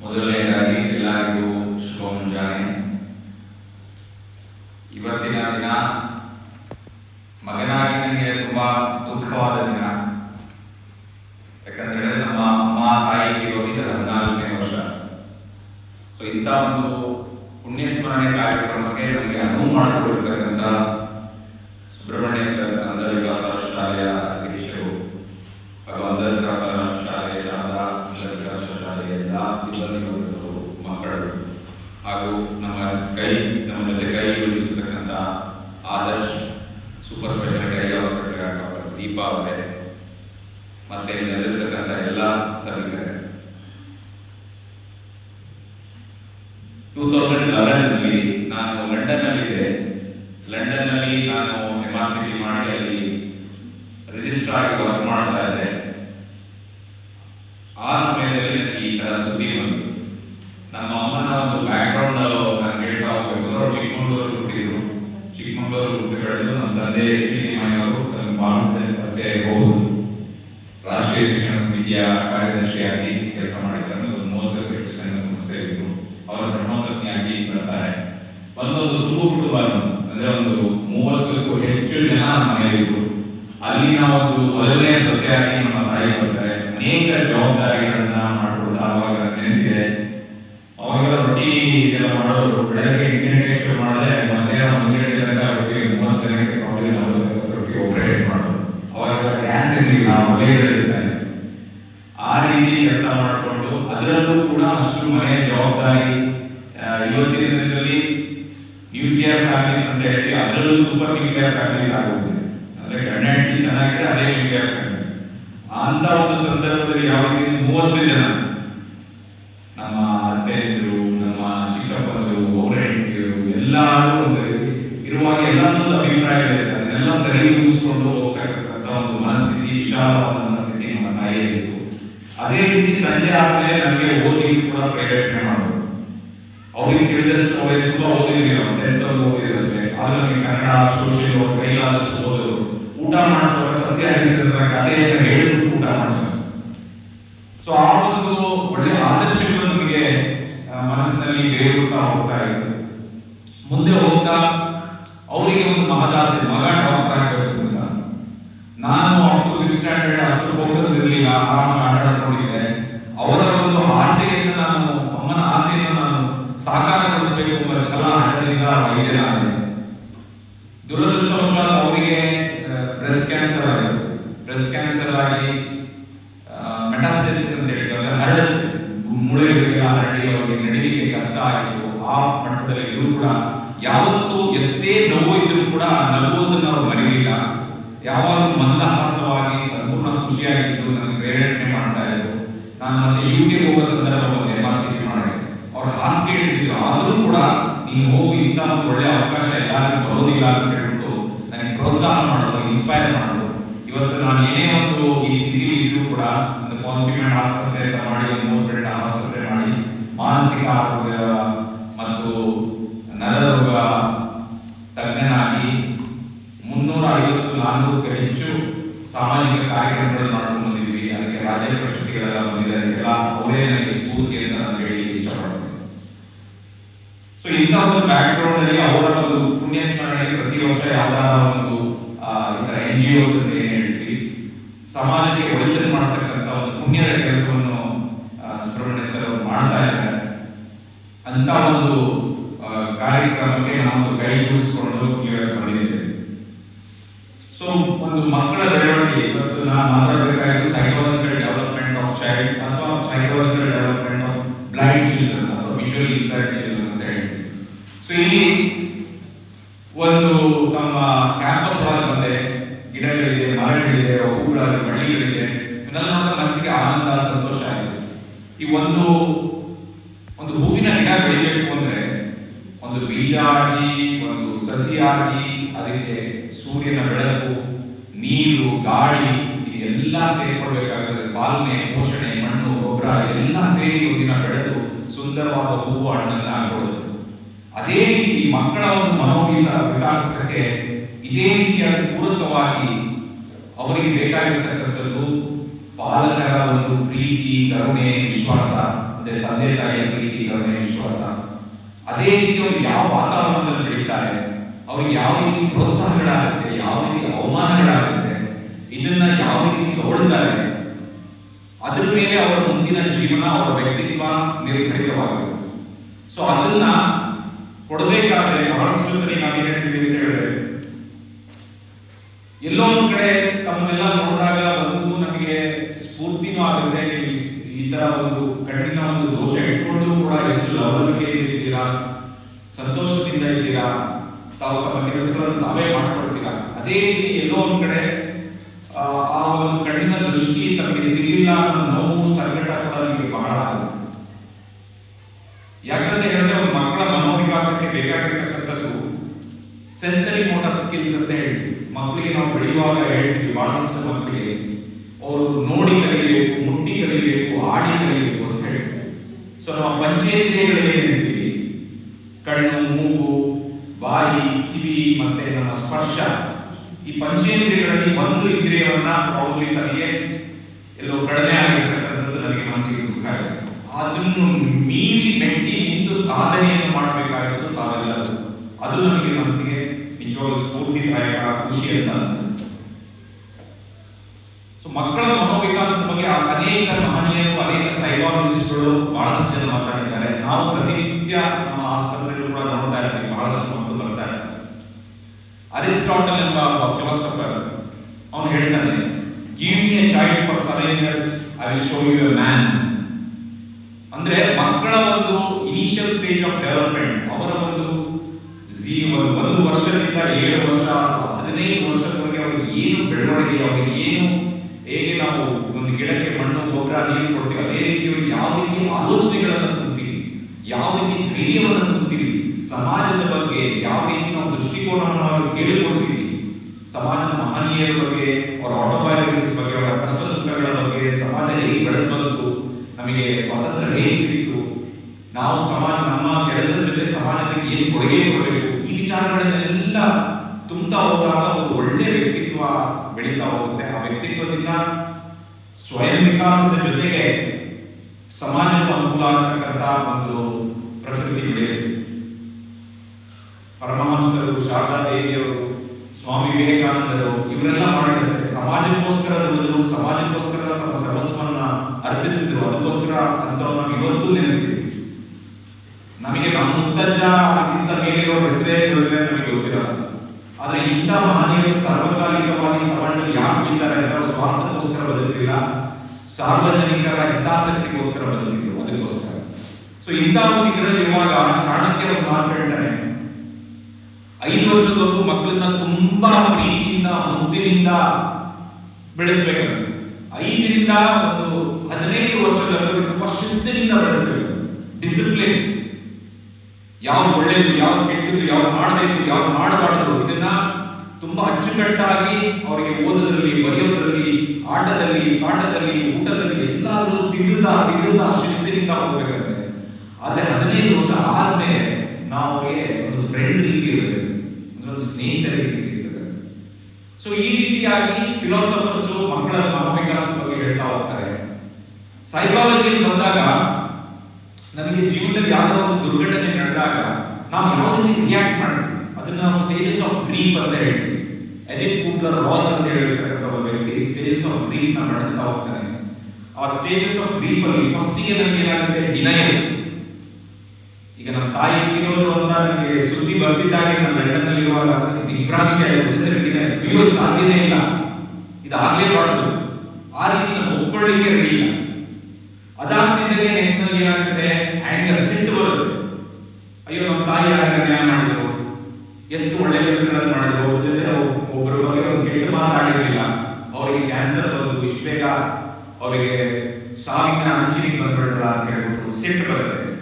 ಮೊದಲನೇದಾಗಿ ಎಲ್ಲರಿಗೂ ಶುಭ ಮುಂಜಾನೆ ಇವತ್ತಿನ ದಿನ ಮಗನಾಗಿ ನನಗೆ ತುಂಬಾ ದುಃಖವಾದ ದಿನ. ಯಾಕಂದ್ರೆ ನಮ್ಮ ಅಮ್ಮ, ತಾಯಿ ಹೋಗಿದ್ದ ಹದಿನಾಲ್ಕನೇ ವರ್ಷ. ಸೊ ಇಂಥ ಒಂದು ಪುಣ್ಯ ಸ್ಮರಣೆ ಕಾರ್ಯಕ್ರಮಕ್ಕೆ ನಮಗೆ ಅನುವು ಮಾಡಿಕೊಡ್ತಕ್ಕಂಥ ಸುಬ್ರಹ್ಮಣ್ಯ ಸರ್ ಅಂಧ ವಿಕಾಸ ಶಾಲೆಯ ಅಧ್ಯಕ್ಷರು ಹಾಗೂ ಅಂಧ ವಿಕಾಸ ಶಾಲೆಯ ಶಾಲಾ ಅಂಧ ವಿಕಾಸ ಶಾಲೆಯ ಎಲ್ಲ ಸಿಬ್ಬಂದಿ ವರ್ಗದವರು ಮಕ್ಕಳು ಹಾಗೂ ನಮ್ಮ ಕೈ, ನಮ್ಮ ಜೊತೆ ಕೈ ಉಳಿಸಿರ್ತಕ್ಕಂಥ Adarsh super speciality hospital doctor Deepa ಅವರೇ. ಮತ್ತೆ ನೆಲೆದಿರ್ತಕ್ಕಂಥ ಎಲ್ಲ ಸಭಿಕರೇ. ಟೂ ತೌಸಂಡ್ ಲೆವೆನ್ ನಾನು ಲಂಡನ್ನಲ್ಲಿ ನಾನು ಎಂ ಆರ್ ಸಿ ಮಾಡಿ ಅಲ್ಲಿ ರಿಜಿಸ್ಟರ್ ಆಗಿ ವರ್ಕ್ ಮಾಡ್ತಾ ಇದ್ದೆ ಆ ಸಮಯದಲ್ಲಿ ನನಗೆ ಈ ತರ ಸುದ್ದಿ ಬಂತು ನಮ್ಮ ಅಮ್ಮನ ಒಂದು ಬ್ಯಾಕ್ ಗ್ರೌಂಡ್ ನಾನು ಹೇಳ್ತಾ ಹೋಗ್ಬೇಕು ಅವರು ಚಿಕ್ಕಮಗಳೂರು ಹುಟ್ಟಿದ್ರು ಚಿಕ್ಕಮಗಳೂರು ಹುಟ್ಟಿ ಬೆಳೆದು ನಮ್ಮ ತಂದೆ ಶ್ರೀನಿಮಾಯವರು ತಮ್ಮ ಬಹಳಷ್ಟು ಪರಿಚಯ ಇರಬಹುದು ರಾಷ್ಟ್ರೀಯ ಶಿಕ್ಷಣ ಕಾರ್ಯದರ್ಶಿಯಾಗಿ ಕೆಲಸ ಮಾಡಿದ್ದಾರೆ. ಒಂದು ಮೂವತ್ತಕ್ಕೂ ಹೆಚ್ಚು ಸಂಘ ಸಂಸ್ಥೆಗಳಿದ್ರು ಅವರ ಧರ್ಮಪತ್ನಿಯಾಗಿ ಬರ್ತಾರೆ. ಒಂದೊಂದು ತುಂಬು ಕುಟುಂಬ ಅಂದ್ರೆ ಒಂದು ಮೂವತ್ತಕ್ಕೂ ಹೆಚ್ಚು ಜನ ಮನೆಯಲ್ಲಿದ್ರು ಅಲ್ಲಿನ ಒಂದು ಮೊದಲನೇ ಸೊಸೆಯಾಗಿ ನಮ್ಮ ತಾಯಿ ಬರ್ತಾರೆ. ಅನೇಕ ಜವಾಬ್ದಾರಿಗಳನ್ನ ಮಾಡಿಕೊಂಡು ಆವಾಗ ನೆನಪಿದೆ. ಅವಾಗೆಲ್ಲ ರೊಟ್ಟಿ ಎಲ್ಲ ಮಾಡೋರು ಬೆಳಗ್ಗೆ ಎಂಟು ಗಂಟೆಗೆ ಶುರು ಮಾಡಿದ್ರೆ ಮಧ್ಯಾಹ್ನ ಒಂದು ಗಂಟೆ ತನಕ ರೊಟ್ಟಿ ಮೂವತ್ತು ಗಂಟೆ ಪ್ರಾಬ್ಲಮ್ ರೊಟ್ಟಿ ಒಬ್ಬರೇ ಮಾಡೋದು ಅವಾಗೆಲ್ಲ ಗ್ಯಾಸ್ ಇರಲಿಲ್ಲ. ಒಲೆಗಳಿರ್ತಾರೆ ರೀತಿ ಕೆಲಸ ಮಾಡಿಕೊಂಡು ಅದರಲ್ಲೂ ಕೂಡ ಅಷ್ಟು ಮನೆಯ ಜವಾಬ್ದಾರಿ ಇವತ್ತಿನ ದಿನದಲ್ಲಿ ನ್ಯೂಕ್ಲಿಯರ್ ಫ್ಯಾಮಿಲೀಸ್ ಅಂತ ಹೇಳಿ ಅದರಲ್ಲೂ ಸೂಪರ್ ನ್ಯೂಕ್ಲಿಯರ್ ಫ್ಯಾಮಿಲೀಸ್ ಆಗುತ್ತೆ ಅಂದ್ರೆ ಗಂಡ ಹೆಂಡತಿ ಚೆನ್ನಾಗಿದೆ ಅದೇ ನ್ಯೂಕ್ಲಿಯರ್ ಫ್ಯಾಮಿಲಿ ಅಂತ ಒಂದು ಸಂದರ್ಭದಲ್ಲಿ ಯಾವ ರೀತಿ ಮೂವತ್ತು ಜನ ನಮ್ಮ ಅತ್ತೆಯಂದಿರು, ನಮ್ಮ ಚಿಕ್ಕಪ್ಪಂದರು, ಅವರ ಹೆಂಡತಿಯರು, ಎಲ್ಲರೂ ಒಂದು ಇರುವಾಗ ಎಲ್ಲರನ್ನೊಂದು ಅಭಿಪ್ರಾಯಗಳಿರ್ತಾರೆ ಅದನ್ನೆಲ್ಲ ಸರಿ ಮುಗಿಸ್ಕೊಂಡು ಹೋಗ್ತಕ್ಕಂಥ ಒಂದು ಮನಸ್ಥಿತಿ, ವಿಶಾಲವಾದ ಮನಸ್ಥಿತಿ ನಮ್ಮ ತಾಯಿಯಲ್ಲಿತ್ತು ಅದೇ ರೀತಿ ಸಂಜೆ ಆದ್ಮೇಲೆ ನಮಗೆ ಓದಿ ಕೂಡ ಪ್ರೇರೇಪಣೆ ಮಾಡೋದು. ಅವ್ರಿಗೆ ಅವ್ರಿಗೆ ತುಂಬಾ ನಾವು ಟೆಂತ್ ಕನ್ನಡ ಸೋಷಿಯಲ್ ಕೈಲಾದಷ್ಟು ಓದೋರು ಊಟ ಮಾಡಿಸುವಾಗ ಸತ್ಯ ಕಥೆಯನ್ನು ಊಟ ಸೊ ಆ ಒಂದು ಒಳ್ಳೆ ಆದರ್ಶಗಳು ನಮಗೆ ಮನಸ್ಸಿನಲ್ಲಿ ಹೋಗ್ತಾ ಇದೆ. ಮುಂದೆ ಮೆಟಾಸ್ಟೇಸಿಸ್ ಅಂತ ಹೇಳ್ತಾರೆ ಹರಡ ಮೂಳೆಗಳಿಗೆ ಹರಡಿ ಅವರಿಗೆ ನಡೀಲಿಕ್ಕೆ ಕಷ್ಟ ಆಯಿತು ಆ ಮಟ್ಟದಲ್ಲಿ ಇವರು ಕೂಡ ಯಾವತ್ತೂ ಎಷ್ಟೇ ನೋವು ಇದ್ರೂ ಕೂಡ ನಗುವುದನ್ನು ಅವರು ಮರೀಲಿಲ್ಲ. ಯಾವಾಗಲೂ ಮಂದಹಾಸವಾಗಿ, ಸಂಪೂರ್ಣ ಖುಷಿಯಾಗಿತ್ತು ನನಗೆ ಪ್ರೇರಣೆ ಮಾಡ್ತಾ ಇದ್ರು. ನಾನು ಮತ್ತೆ ಯು ಕೆ ಹೋಗೋ ಸಂದರ್ಭದಲ್ಲಿ ಎಂ ಆರ್ ಸಿ ಮಾಡಿ ಅವ್ರ ಹಾಸಿಗೆ ಹಿಡಿದಿದ್ರು. ಆದರೂ ಕೂಡ ನೀನು ಹೋಗಿ ಇಂತಹ ಒಳ್ಳೆ ಅವಕಾಶ ಎಲ್ಲರಿಗೂ ಬರೋದಿಲ್ಲ ಅಂತ ಹೇಳ್ಬಿಟ್ಟು ನನಗೆ ಪ್ರೋತ್ಸಾಹ ಮಾಡೋದು ಇನ್ಸ್ಪೈರ್ ಮಾಡೋದು ಇವತ್ತು ನಾನು ಏನೇ ಒಂದು ಈ ಸ್ಥಿತಿಯಲ್ಲಿ ಇದ್ರೂ ಕೂಡ ಒಂದು ಪಾಸಿಟಿವ್ ಮೈಂಡ್ ಆಸ್ಪತ್ರೆ ಅಂತ ಮಾಡಿ ಒಂದು ಮೂರು ಬೆಡ್ ಆಸ್ಪತ್ರೆ ಮಾಡಿ ಮಾನಸಿಕ ಆರೋಗ್ಯ ಮತ್ತು ನರರೋಗ ತಜ್ಞನಾಗಿ ಮುನ್ನೂರ ಐವತ್ತು ನಾನ್ನೂರಕ್ಕೂ ಹೆಚ್ಚು ಸಾಮಾಜಿಕ ಕಾರ್ಯಕ್ರಮಗಳನ್ನು ಮಾಡ್ಕೊಂಡು ಬಂದಿದ್ದೀವಿ ಅದಕ್ಕೆ ರಾಜ್ಯ ಪ್ರಶಸ್ತಿಗಳೆಲ್ಲ ಬಂದಿದೆ ಅದಕ್ಕೆಲ್ಲ ಅವರೇ ನನಗೆ ಸ್ಫೂರ್ತಿ ಅಂತ ನಾನು ಹೇಳಿ ಇಷ್ಟಪಡ್ತೀನಿ ಸೊ ಇಂಥ ಒಂದು ಬ್ಯಾಕ್ ಗ್ರೌಂಡ್ ಅಲ್ಲಿ ಅವರ ಸೊ ಒಂದು ಮಕ್ಕಳ ಬೆಳವಣಿಗೆ, ಇವತ್ತು ನಾನು ಮಾತಾಡಬೇಕಾಗಿದ್ದು ಸೈಕಾಲಜಿಕಲ್ ಡೆವಲಪ್ಮೆಂಟ್ ಆಫ್ ಚೈಲ್ಡ್ ಅಥವಾ psychological development of blind children ಅಥವಾ ವಿಜುವಲಿ ಇಂಪೇರ್ಡ್ ಚಿಲ್ಡ್ರನ್ ಅಂತ ಹೇಳ್ತೀವಿ ಸೊ ಇಲ್ಲಿ ಒಂದು ನಮ್ಮ ಕ್ಯಾಂಪಸ್ ಒಳಗೆ ಬಂದೆ, ಗಿಡಗಳಿದೆ, ಮರಗಳಿದೆ ಹೂಗಳ ಬಳ್ಳಿಗಳಿದೆ ನೋಡಿದ್ರೆ ಮನಸ್ಸಿಗೆ ಆನಂದ, ಸಂತೋಷ ಆಗಿದೆ. ಈ ಒಂದು ಒಂದು ಹೂವಿನ ಗಿಡ ಬೆಳಿಬೇಕು ಅಂದ್ರೆ ಒಂದು ಬೀಜ ಆಗಿ, ಒಂದು ಸಸಿ ಆಗಿ, ಅದಕ್ಕೆ ಸೂರ್ಯನ ಬೆಳಕು, ನೀರು, ಗಾಳಿ ಇದೆಲ್ಲ ಸೇರ್ಕೊಳ್ಬೇಕಾಗುತ್ತೆ. ಪಾಲನೆ ಪೋಷಣೆ ಮಣ್ಣು, ಗೊಬ್ಬರ, ಎಲ್ಲ ಸೇರಿ ದಿನ ಬೆಳೆದು ಸುಂದರವಾದ ಹೂವು ಹಣ್ಣನ್ನ ಕೊಡುತ್ತೆ. ಅದೇ ರೀತಿ ಮಕ್ಕಳ ಒಂದು ಮನೋವಿಸ ವಿಕಾಸಕ್ಕೆ ಇದೇ ರೀತಿಯಾದ ಪೂರಕವಾಗಿ ಅವರಿಗೆ ಬೇಕಾಗಿರ್ತಕ್ಕಂಥದ್ದು ಪಾಲಕರ ಒಂದು ಪ್ರೀತಿ, ಕರುಣೆ, ವಿಶ್ವಾಸ. ಅಂದ್ರೆ ತಂದೆ ತಾಯಿಯ ಪ್ರೀತಿ, ಕರುಣೆ, ವಿಶ್ವಾಸ. ಅದೇ ರೀತಿ ಅವರು ಯಾವ ವಾತಾವರಣದಲ್ಲಿ ಬೆಳೀತಾರೆ? ಅವ್ರಿಗೆ ಯಾವ ರೀತಿ ಪ್ರೋತ್ಸಾಹಗಳಾಗುತ್ತೆ, ಯಾವ ರೀತಿ ಅವಮಾನಗಳಾಗುತ್ತೆ, ಇದನ್ನ ಯಾವ ರೀತಿ ತಗೊಳ್ತಾರೆ, ಅದ್ರ ಮೇಲೆ ಅವರ ಮುಂದಿನ ಜೀವನ ಅವರ ವ್ಯಕ್ತಿತ್ವ ನಿರ್ಧರಿತವಾಗುತ್ತೆ ಸೊ ಅದನ್ನ ಕೊಡಬೇಕಾದ್ರೆ ಬಹಳಷ್ಟು ಸರಿ ನಾವು ಹೇಳ್ತೀವಿ ಅಂತ ಹೇಳಿದ್ರೆ ಎಲ್ಲೋ ಒಂದ್ ಕಡೆ ತಮ್ಮನ್ನೆಲ್ಲ ನೋಡಿದಾಗ ಒಂದು ನಮಗೆ ಸ್ಫೂರ್ತಿನೂ ಆಗುತ್ತೆ ನೀವು ಈ- ಈ ತರ ಒಂದು ಕಣ್ಣಿನ ಒಂದು ದೋಷ ಇಟ್ಕೊಂಡು ಕೂಡ ಎಷ್ಟು ಲವಲವಿಕೆಯಿಂದ ಇದ್ದೀರಾ ಸಂತೋಷದಿಂದ ಇದ್ದೀರಾ ತಾವು ತಮ್ಮ ಕೆಲಸಗಳನ್ನು ತಾವೇ ಮಾಡ್ಕೊಳ್ತೀರಾ ಇಲ್ಲಿ ಎಲ್ಲೋ ಒಂದ್ ಕಡೆ, ಆ ಒಂದು ಕಣ್ಣಿನ ದೃಷ್ಟಿ ತಮಗೆ ಸಿಗಲಿಲ್ಲ ಅನ್ನೋ ನೋವು ಸಂಕಟ ಕೂಡ ನಿಮಗೆ ಬಹಳ ಆಗುತ್ತೆ. ಯಾಕಂತ ಹೇಳಿದ್ರೆ ಒಂದು ಮಕ್ಕಳ ಮನೋವಿಕಾಸಕ್ಕೆ ಬೇಕಾಗಿರ್ತಕ್ಕಂಥದ್ದು ಸೆನ್ಸರಿ ಮೋಟರ್ ಸ್ಕಿಲ್ಸ್ ಅಂತ ಹೇಳಿ, ಮಕ್ಕಳಿಗೆ ನಾವು ಬೆಳೆಯುವಾಗ ಹೇಳ್ತೀವಿ, ಬಹಳಷ್ಟು ಮಕ್ಕಳಿಗೆ. ಇಂದ್ರಿಯವನ್ನ ನಮಗೆ ಎಲ್ಲೋ ಕಡಿಮೆ ಆಗಿರ್ತಕ್ಕಂಥದ್ದು ನನಗೆ ಮನಸ್ಸಿಗೆ ದುಃಖ ಆಗಿದೆ ಅದನ್ನು ಮೀರಿ ಬೆಟ್ಟಿ ನಿಂತು ಸಾಧನೆಯನ್ನು ಮಾಡಬೇಕಾಗಿತ್ತು ತಾವೆಲ್ಲರೂ. ಅದು ನಮಗೆ ಮನಸ್ಸಿಗೆ ನಿಜವಾಗ್ಲೂ ಸ್ಫೂರ್ತಿದಾಯಕ ಖುಷಿ ಅಂತ ಅನಿಸುತ್ತೆ ಮಕ್ಕಳ ಮನೋವಿಕಾಸದ ಬಗ್ಗೆ ಅನೇಕ ಮಹನೀಯರು, ಅನೇಕ ಸೈಕಾಲಜಿಸ್ಟ್ಗಳು ಬಹಳಷ್ಟು ಜನ ಮಾತಾಡಿದ್ದಾರೆ. ನಾವು ಪ್ರತಿನಿತ್ಯ ನಮ್ಮ ಆಸ್ಪತ್ರೆಗಳು ಕೂಡ ನೋಡ್ತಾ ಇದ್ದೀವಿ ಬಹಳಷ್ಟು ಮಕ್ಕಳು ಬರ್ತಾ ಇದ್ದಾರೆ ಅರಿಸ್ಟಾಟಲ್ ಎಂಬ ಫಿಲಾಸಫರ್ ಅವನು ಹೇಳ್ತಾನೆ give me a child for seven I will show you a man ಅಂದ್ರೆ ಮಕ್ಕಳ ಒಂದು ಇನಿಷಿಯಲ್ ಸ್ಟೇಜ್ ಆಫ್ ಡೆವಲಪ್ಮೆಂಟ್ ಅವರ ಒಂದು ಒಂದು ವರ್ಷದಿಂದ ಏಳು ವರ್ಷ, ಹದಿನೈದು ವರ್ಷದವರೆಗೆ ಅವರಿಗೆ ಏನು ಬೆಳವಣಿಗೆ, ಅವರಿಗೆ ಏನು, ಹೇಗೆ ನಾವು ಒಂದು ಗಿಡಕ್ಕೆ ಮಣ್ಣು, ಗೊಬ್ಬರ, ನೀರು ಕೊಡ್ತೀವಿ, ಅದೇ ರೀತಿ ಯಾವ ರೀತಿ ಆಲೋಚನೆಗಳನ್ನು ತುಂಬ್ತೀವಿ, ಯಾವ ರೀತಿ ಧೈರ್ಯವನ್ನು ತುಂಬ್ತೀವಿ, ಸಮಾಜದ ಬಗ್ಗೆ ಯಾವ ರೀತಿ ನಾವು ದೃಷ್ಟಿಕೋನವನ್ನು ಅವ್ರಿಗೆ ಹೇಳಿಕೊಡ್ತೀವಿ ಸಮಾಜದ ಮಹನೀಯರ ಬಗ್ಗೆ ಅವರ ಆಟೋಬಯೋಗ್ರಫೀಸ್ ಬಗ್ಗೆ ಅವರ ಕಷ್ಟ ಸುಖಗಳ ಬಗ್ಗೆ ಸಮಾಜ ಹೇಗೆ ಬೆಳೆದು ಬಂತು ನಮಗೆ ಸ್ವಾತಂತ್ರ್ಯ ಹೇಗೆ ಸಿಕ್ತು ನಾವು ಸಮಾಜ ನಮ್ಮ ಕೆಲಸದ ಜೊತೆ ಸಮಾಜಕ್ಕೆ ಏನು ಕೊಡುಗೆ ಕೊಡಬೇಕು ಈ ವಿಚಾರಗಳನ್ನೆಲ್ಲ ತುಂಬ್ತಾ ಹೋದಾಗ ಒಂದು ಒಳ್ಳೆ ವ್ಯಕ್ತಿತ್ವ ಬೆಳೀತಾ ಹೋಗುತ್ತೆ. ಆ ವ್ಯಕ್ತಿತ್ವದಿಂದ ಸ್ವಯಂ ವಿಕಾಸದ ಜೊತೆಗೆ ಸಮಾಜಕ್ಕೂ ಅನುಕೂಲ ಆಗ್ತಕ್ಕಂಥ ಒಂದು ಪ್ರಕೃತಿ ಬೆಳೆಯುತ್ತೆ. ಪರಮಹಂಸರು ಶಾರದಾ ದೇವಿಯವರು ಸ್ವಾಮಿ ವಿವೇಕಾನಂದರು, ಇವರೆಲ್ಲ ಸಮಾಜಕ್ಕೋಸ್ಕರ ಸಮಾಜಕ್ಕೋಸ್ಕರ ತಮ್ಮ ಸರ್ವಸ್ವನ್ನ ಅರ್ಪಿಸಿದ್ರು ಅದಕ್ಕೋಸ್ಕರ ಅಂತವ್ರು ನಾವು ಇವತ್ತು ನೆನೆಸ್ತೀವಿ ನಮಗೆ ನಮ್ಮ ಮುತ್ತಜ್ಜ ಅದಕ್ಕಿಂತ ಮೇಲಿರೋ ಹೆಸರೇ ಇರೋದ್ರೆ ನಮಗೆ ಗೊತ್ತಿರಲ್ಲ ಆದ್ರೆ ಇಂಥ ಮಹನೀಯರು ಸಾರ್ವಕಾಲಿಕವಾಗಿ ಸಮಾಜದಲ್ಲಿ ಯಾಕೆ ಅಂದ್ರೆ ಅವ್ರು ಸ್ವಾರ್ಥಕ್ಕೋಸ್ಕರ ಬದುಕಲಿಲ್ಲ. ಸಾರ್ವಜನಿಕರ ಹಿತಾಸಕ್ತಿಗೋಸ್ಕರ ಬದುಕಿದ್ರು ಅದಕ್ಕೋಸ್ಕರ. ಸೊ ಇಂಥ ಒಂದು ಇದರಲ್ಲಿ ಇರುವಾಗ ಚಾಣಕ್ಯ ಒಂದು ಐದು ವರ್ಷದವರೆಗೂ ಮಕ್ಕಳನ್ನ ತುಂಬಾ ಪ್ರೀತಿಯಿಂದ, ಮುದ್ದಿನಿಂದ ಬೆಳೆಸಬೇಕು ಐದರಿಂದ ಒಂದು ಹದಿನೈದು ವರ್ಷದವರೆಗೂ ತುಂಬಾ ಶಿಸ್ತಿನಿಂದ ಬೆಳೆಸಬೇಕು. ಡಿಸಿಪ್ಲಿನ್ ಯಾವ್ದು ಒಳ್ಳೇದು, ಯಾವ್ದು ಕೆಟ್ಟದ್ದು, ಯಾವ್ದು ಮಾಡಬೇಕು, ಯಾವ್ದು ಮಾಡಬಾರದು ಇದನ್ನ ತುಂಬಾ ಅಚ್ಚುಕಟ್ಟಾಗಿ ಅವರಿಗೆ ಓದೋದ್ರಲ್ಲಿ, ಬರೆಯೋದ್ರಲ್ಲಿ, ಆಟದಲ್ಲಿ, ಪಾಠದಲ್ಲಿ, ಊಟದಲ್ಲಿ ಎಲ್ಲಾದ್ರೂ ತಿನ್ನುತ್ತಾ ತಿನ್ನುತ್ತಾ ಶಿಸ್ತಿನಿಂದ ಹೋಗ್ಬೇಕಾಗುತ್ತೆ. ಆದ್ರೆ ಹದಿನೈದು ವರ್ಷ ಆದ್ಮೇಲೆ ನಾವು ಅವರಿಗೆ ಒಂದು ಫ್ರೆಂಡ್ ರೀತಿ ಇರಬೇಕು ಅಂದ್ರೆ ಒಂದು ಸ್ನೇಹಿತರ ರೀತಿ ಇರಬೇಕು ಸೊ ಈ ರೀತಿಯಾಗಿ ಫಿಲಾಸಫರ್ಸ್ ಮಕ್ಕಳ ಮನೋವಿಕಾಸದ ಬಗ್ಗೆ ಹೇಳ್ತಾ ಹೋಗ್ತಾರೆ. ಸೈಕಾಲಜಿ ಬಂದಾಗ ನಮಗೆ ಜೀವನದಲ್ಲಿ ಯಾವುದೋ ಒಂದು ದುರ್ಘಟನೆ ನಡೆದಾಗ ನಾವು ಯಾವುದನ್ನು ರಿಯಾಕ್ಟ್ ಮಾಡಬೇಕು ಅದನ್ನ ನಾವು ಸ್ಟೇಜಸ್ ಆಫ್ ಗ್ರೀಫ್ ಅಂತ ಹೇಳ್ತೀವಿ. ಎದಿತ್ ಕೂಪ್ಲರ್ ರಾಸ್ ಅಂತ ಹೇಳಿರ್ತಕ್ಕಂಥ ಒಬ್ಬ ವ್ಯಕ್ತಿ ಸ್ಟೇಜಸ್ ಆಫ್ ಗ್ರೀಫ್ನ ನಡೆಸ್ತಾ ಹೋಗ್ತಾನೆ. ಆ ಸ್ಟೇಜಸ್ ಆಫ್ ಗ್ರೀಫ್ ಅಲ್ಲಿ ಫಸ್ಟಿಗೆ ನಮ್ಗೆ ಏನಾಗುತ್ತೆ? ಡಿನೈ ಈಗ ನಮ್ಮ ತಾಯಿ ಇರೋರು ಅಂತ ನಮಗೆ ಸುದ್ದಿ ಬರ್ತಿದ್ದಾಗೆ ನಮ್ಮ ಲಂಡನ್ನಲ್ಲಿ ಇರುವಾಗ ದಿಗ್ಭ್ರಾಂತಿ ಅಯ್ಯೋ, ಇದು ಸಾಧ್ಯನೇ ಇಲ್ಲ. ಮಾಡೋದು ಆ ರೀತಿ ನಾವು ಒಪ್ಕೊಳ್ಳಿಕ್ಕೆ ರೆಡಿ ಇಲ್ಲ.